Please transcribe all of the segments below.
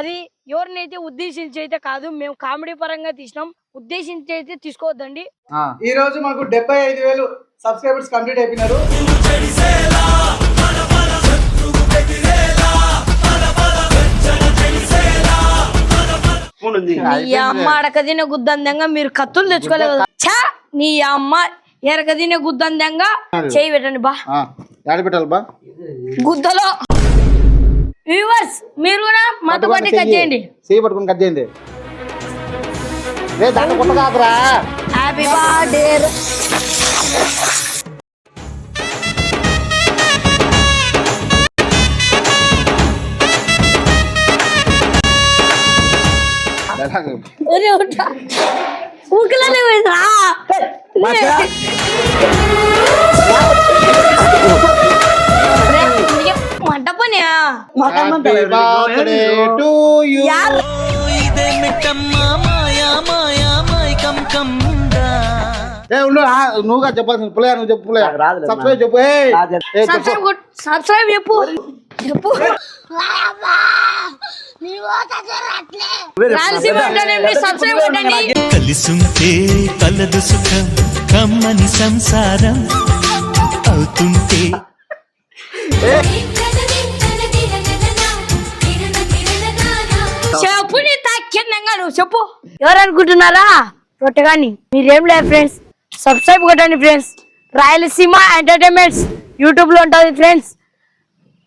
అది ఎవరినైతే ఉద్దేశించి అయితే కాదు మేము కామెడీ పరంగా తీసినాం. ఉద్దేశించి అయితే తీసుకోవద్దండి. ఆ, ఈ రోజు మాకు డెబ్బై ఐదు వేలు సబ్స్క్రైబర్స్ కంప్లీట్ అయిపోయినారు. నీ అమ్మ అడకదిన గుద్దందంగా మీరు కత్తులు తెచ్చుకోలేదు ఛా! నీ అమ్మ ఎరకదిన గుద్దందంగా చేయి పెట్టండి బా. పెట్టాలి బా? గుద్దలో. వ్యూవర్స్ మీరు కూడా మాతో పాటు కట్ చేయండి. చేయి పట్టుకుని కట్ చేయండి. రే దాన్ని కొట్టగాకరా హ్యాపీ బర్త్డే ఊకలనే పోయిందా నువ్వుగా చెప్పాల్సింది పులయ్య నువ్వు చెప్పు రాదులే, సబ్స్క్రైబ్ చెప్పు సబ్స్క్రైబ్ చెప్పు. చెప్పు. కలిసుంటే కలదు సుఖం కమ్మని సంసారం. అవుతుంటే. తాఖ్యంగా నువ్వు చెప్పు. ఎవరు అనుకుంటున్నారా రొట్టెగాని మీరేం లేదు ఫ్రెండ్స్ సబ్స్క్రైబ్ కొట్టండి ఫ్రెండ్స్ రాయలసీమ ఎంటర్టైన్మెంట్స్ యూట్యూబ్లో ఉంటుంది ఫ్రెండ్స్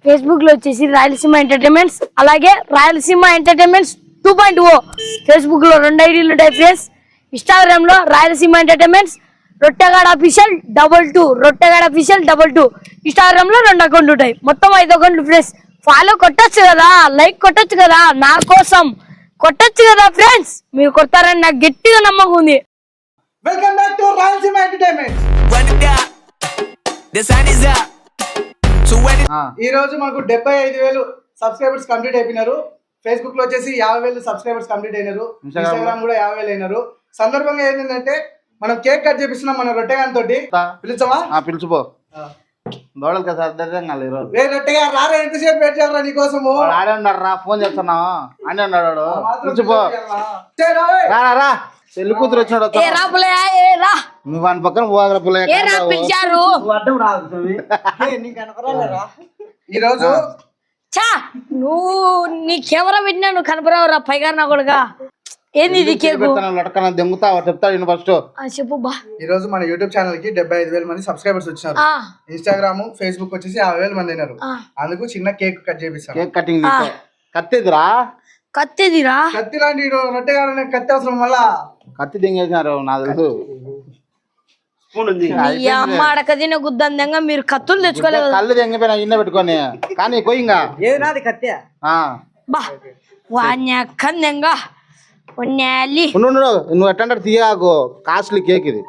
ఫేస్బుక్లో వచ్చేసి రాయలసీమ ఎంటర్టైన్మెంట్స్ అలాగే Rayalaseema entertainments two point o ఫేస్బుక్లో రెండు ఐడీలు ఉంటాయి ఫ్రెండ్స్ ఇన్స్టాగ్రామ్లో Rayalaseema entertainments Rottegada official double two Rottegada official double two ఇన్స్టాగ్రామ్లో రెండు అకౌంట్లు ఉంటాయి. మొత్తం ఐదు అకౌంట్లు ఫ్రెండ్స్ ఫాలో కొట్టచ్చు కదా? లైక్ కొట్టచ్చు కదా? నా కోసం కొట్టొచ్చు కదా ఫ్రెండ్స్ మీరు కొడతారని నాకు గట్టిగా నమ్మకం ఉంది. Welcome back to Rayalaseema entertainment ఈ రోజు మాకు డెబ్బై ఐదు వేలు సబ్స్క్రైబర్స్ కంప్లీట్ అయిపోయినారు. ఫేస్బుక్లో వచ్చేసి యాభై వేలు సబ్స్క్రైబర్స్ కంప్లీట్ అయినారు. Instagram ఇన్స్టాగ్రామ్ కూడా యాభై వేలు అయినారు. సందర్భంగా ఏంటంటే మనం కేక్ కట్ చేపిస్తున్నాం మన రొట్టెగాన్ తోటి. పిలిచమా ఆ, పిలుచుపో. దోడలు కదా అర్థం కాలేదు ఈరోజు. రే రారా ఎంతసేపు వెయిట్ చేయాలరా నీకోసము? ఆడే ఉన్నాడు రా ఫోన్ చేస్తున్నావు? ఆడే ఉన్నాడు వాడు. రా రా, రా చెల్లి కూతురు వచ్చినాడు ఏ రా పుల్లయ్య, ఏ రా. నువ్వు వాని పక్కన పోగల పుల్లయ్య ఏ రా పిలిచారు. నువ్వు అడ్డం రాదు స్వామి. ఈ రోజు చా నువ్వు నీ కెమెరా పెట్టినా నువ్వు కనపరావురా పైగా నా కొడుగా ఏంది ఇది కేకు? లొటకన దెంగుతా చెప్తాడు నేను ఫస్ట్. ఆ, చెప్పు బా. ఈ రోజు మన యూట్యూబ్ ఛానల్కి డెబ్బై ఐదు వేల మంది సబ్స్క్రైబర్స్ వచ్చినారు. ఆ, ఇన్స్టాగ్రామ్ ఫేస్బుక్ వచ్చేసి యాభై వేల మంది అయినారు. అందుకు చిన్న కేక్ కట్ చేపిస్తాను. కేక్ కటింగ్ కత్తిదిరా? కత్తెదిరా? కత్తి లాంటి రొట్టెగా కత్తి అవసరం మళ్ళా. కత్తి దింగేసినారు తెలుసు. నీ గుద్దందంగా మీరు కత్తులు తెచ్చుకోలేదు కళ్ళు తెంగిపోయినా ఇన్న పెట్టుకొని. కానీ ఏది నాది కత్తే. బా ఉండు. నువ్వు ఎట్టంటే తీయకు. కాస్ట్లీ కేక్ ఇది.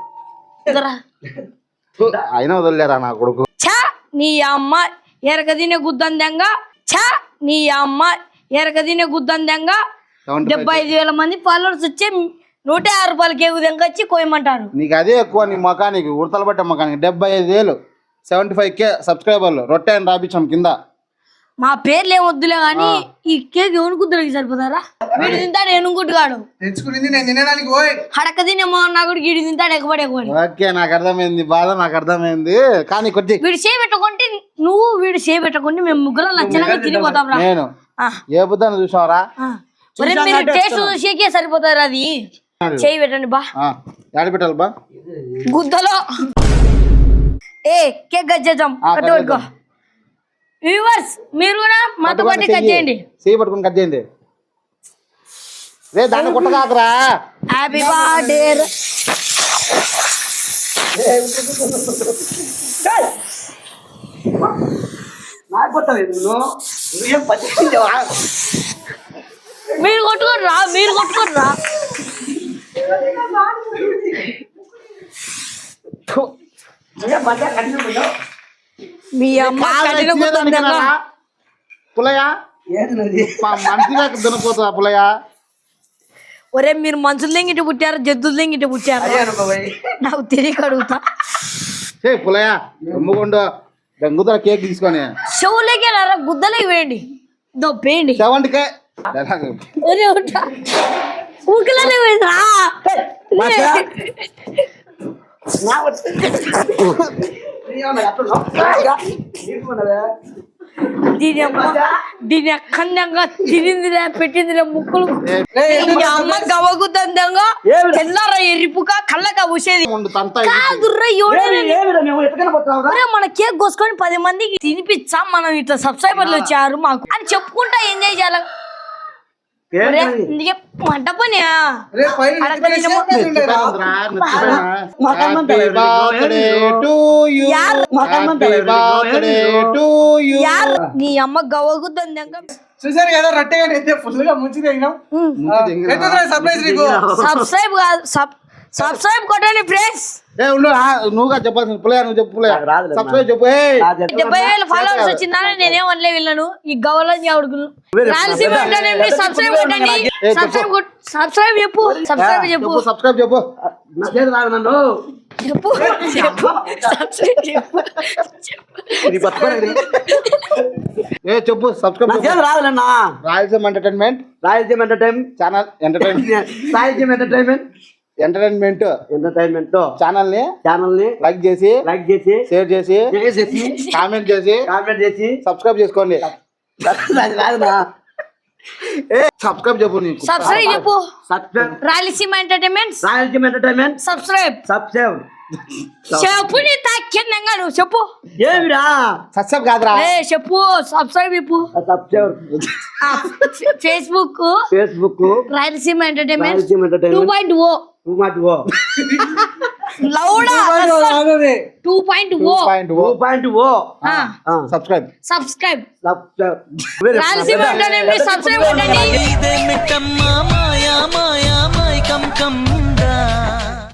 అయినా వదిలేరా నా కొడుకు? ఛా నీ అమ్మ ఎరగదిన గుద్దందంగా. ఛా నీ అమ్మ ఎరగదిన గుద్దందంగా. డెబ్బై ఐదు వేల మంది ఫాలోవర్స్ వచ్చి నూట యాభై రూపాయల కేకు దెంకొచ్చి కోయమంటారు నీకు అదే ఎక్కువ నీ ముఖానికి ఉడతలు పట్టే ముఖానికి డెబ్బై ఐదు వేలు. సెవెంటీ ఫైవ్ కే సబ్స్క్రైబర్లు. రొట్టె అని రాపించాం కింద. మా పేర్లు ఏం వద్దులే కానీ ఈ కేక్ ఎవరి కుద్దరికి సరిపోతారా? వీడు తింటాడు ఏనుగుట్టుగాడు తెచ్చుకునింది నేను తినడానికి పోయి. హడక తినేమో నా కూడా వీడు తింటాడు ఎగబడి ఎగబడి. ఓకే నాకు అర్థమైంది బాధ నాకు అర్థమైంది. కానీ కొద్ది వీడు చేయి పెట్టుకుంటే నువ్వు వీడు చేయి పెట్టుకుంటే మేము ముగ్గురం లక్షణంగా తిరిగిపోతాం రా. నేను. ఏ బుద్ధాన్ని చూసావరా? మీరు టేస్ట్ చూసేకే సరిపోతారు అది. చేయి పెట్టండి బా. యాడ పెట్టాలి బా? గుద్దలో. ఏ కేక్ కట్ వ్యూవర్స్ మీరు కూడా మాతో పాటు కట్ చేయండి చేయి పట్టుకుని కట్ చేయండి రే దాన్ని కుట్టగాకరా హ్యాపీ బర్త్డే మీరు కొట్టుకోరు రా మీరు కొట్టుకోరు రా నువ్వేం పట్టా కట్టిన మీ అమ్మ మా మంచిగా దున్నపోతుందా పులయ్య ఒరే మీరు మనుషులు దెంగిటి పుట్టారు? జద్దులు దెంగిటి పుట్టారు? నాకు తెలియక అడుగుతా. చే పులయ్య దమ్ముకుండు బెంగుతున్న కేక్ తీసుకొని. చెవులకి రా గుద్దలకి వేయండి. దో పేయండి సెవెంటీ కే డైలాగ్ ఒరే ఉంటా. ఊకలనే పోయిందిరా నా వచ్చి దీని దీని అఖండంగా తిరిందిరా పెట్టిందిరా ముక్కులు. అమ్మ గవగుతందంగా ఏమిరా? తెల్లారా ఎరిపుక కళ్ళగా ఒరే, మన కేక్ కోసుకొని పది మందికి తినిపించా మనం ఇట్లా సబ్స్క్రైబర్లు వచ్చారు మాకు. అని చెప్పుకుంటా ఎంజాయ్ చేయాలి. నీ అమ్మ గవగుతందంగా చూసారు కదా రొట్టెగా అయితే ఫుల్గా ముంచి సర్ప్రైజ్ నీకు? సబ్స్క్రైబ్ కాదు సబ్స్క్రైబ్ కొట్టండి ఫ్రెండ్స్. ఏ ఉండు ఆ, నువ్వుగా చెప్పాల్సిన పుల్లయ్య నువ్వు చెప్పు రాదులే సబ్స్క్రైబ్ చెప్పు ఏ డెబ్బై వేల ఫాలోవర్స్ వచ్చిందని నేనేం వనలే వీళ్ళను. ఈ గవలని అడుగులు రాయలసీమ అంటేనేమి సబ్స్క్రైబ్ కొట్టండి. సబ్స్క్రైబ్ కొట్- సబ్స్క్రైబ్ చెప్పు సబ్స్క్రైబ్ చెప్పు. చెప్పు సబ్స్క్రైబ్ చెప్పు. నా చేతి రాదు నన్ను. చెప్పు చెప్పు సబ్స్క్రైబ్ చెప్పు. ఏ చెప్పు సబ్స్క్రైబ్ నా చెప్పు. చేతి రాదు నన్న Rayalaseema entertainment Rayalaseema entertain channel entertainment Rayalaseema entertainment entertainment entertainment ఛానల్ని ఛానల్ని లైక్ చేసి లైక్ చేసి షేర్ చేసి షేర్ చేసి కామెంట్ చేసి. కామెంట్ చేసి సబ్స్క్రైబ్ చేసుకోండి సబ్స్క్రైబ్ చెప్పు నీకు. సబ్స్క్రైబ్ చెప్పు. Subscribe Rayalaseema entertainments Rayalaseema entertainment subscribe subscribe చెప్పు నీ తాకిందంగా నువ్వు చెప్పు ఏమిరా సబ్స్క్రైబ్ కాదురా ఏ చెప్పు subscribe subscribe Facebook Facebook Rayalaseema entertainment Rayalaseema two entertainment point O two O లౌడా point O point two point O subscribe subscribe subscribe Rayalaseema entertainment subscribe కొట్టండి ఇదే మిట్టమ్మ మాయా మాయా మైకం కమ్మ